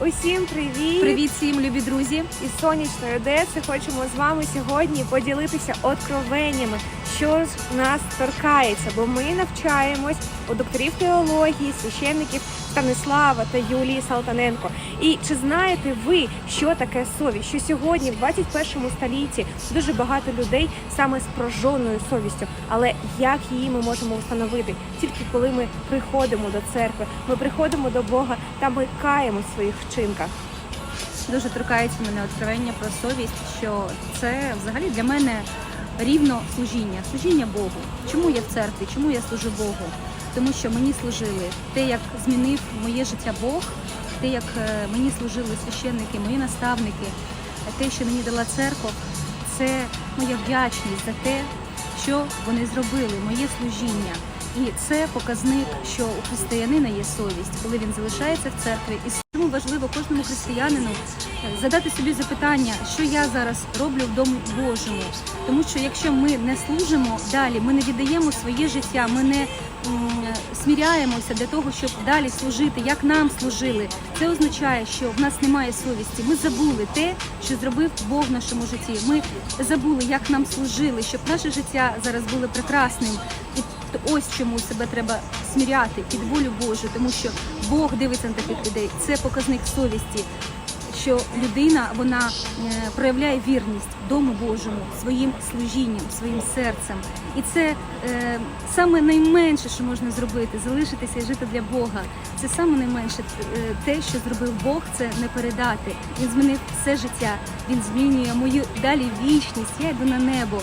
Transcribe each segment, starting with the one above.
Усім привіт! Привіт всім, любі друзі! Із сонячної Одеси хочемо з вами сьогодні поділитися откровеннями, що нас торкається, бо ми навчаємось у докторів теології, священників Станислава та Юлії Салтаненко. І чи знаєте ви, що таке совість? Що сьогодні, в 21 столітті, дуже багато людей саме з прожженою совістю, але як її ми можемо встановити? Тільки коли ми приходимо до церкви, ми приходимо до Бога та ми каємо в своїх вчинках. Дуже торкається мене откровення про совість, що це взагалі для мене рівно служіння, служіння Богу. Чому я в церкві? Чому я служу Богу? Тому що мені служили те, як змінив моє життя Бог, те, як е, мені служили священники, мої наставники, те, що мені дала церква, це моя вдячність за те, що вони зробили, моє служіння. І це показник, що у християнина є совість, коли він залишається в церкві. І тому важливо кожному християнину е, задати собі запитання, що я зараз роблю в Домі Божому. Тому що якщо ми не служимо далі, ми не віддаємо своє життя, ми не сміряємося для того, щоб далі служити, як нам служили. Це означає, що в нас немає совісті. Ми забули те, що зробив Бог в нашому житті. Ми забули, як нам служили, щоб наше життя зараз було прекрасним. І ось чому себе треба сміряти під волю Божу, тому що Бог дивиться на таких людей. Це показник совісті. Що людина вона е, проявляє вірність дому Божому своїм служінням, своїм серцем, і це е, саме найменше, що можна зробити, залишитися і жити для Бога. Це саме найменше е, те, що зробив Бог, це не передати. Він змінив все життя. Він змінює мою далі вічність. Я йду на небо.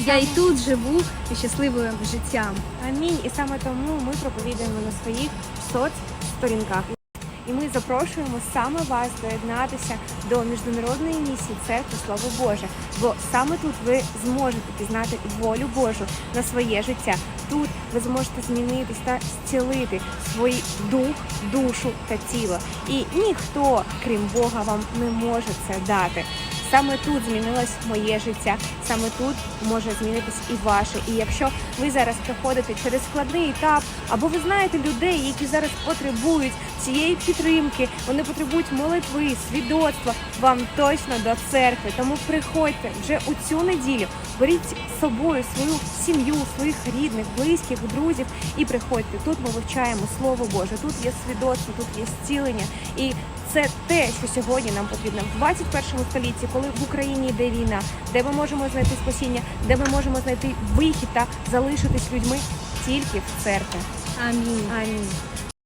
Я і тут живу і щасливим життям. Амінь. І саме тому ми проповідуємо на своїх соцсторінках. І ми запрошуємо саме вас доєднатися до міжнародної місії Церкви Слово Боже. Бо саме тут ви зможете пізнати волю Божу на своє життя. Тут ви зможете змінитись та зцілити свій дух, душу та тіло. І ніхто, крім Бога, вам не може це дати. Саме тут змінилось моє життя, саме тут може змінитись і ваше. І якщо ви зараз проходите через складний етап, або ви знаєте людей, які зараз потребують цієї підтримки, вони потребують молитви, свідоцтва, вам точно до церкви. Тому приходьте вже у цю неділю, беріть з собою свою сім'ю, своїх рідних, близьких, друзів і приходьте. Тут ми вивчаємо Слово Боже, тут є свідоцтво, тут є зцілення. І це те, що сьогодні нам потрібно в 21 столітті, коли в Україні йде війна, де ми можемо знайти спасіння, де ми можемо знайти вихід та залишитись людьми тільки в церкві. Амінь. Амінь.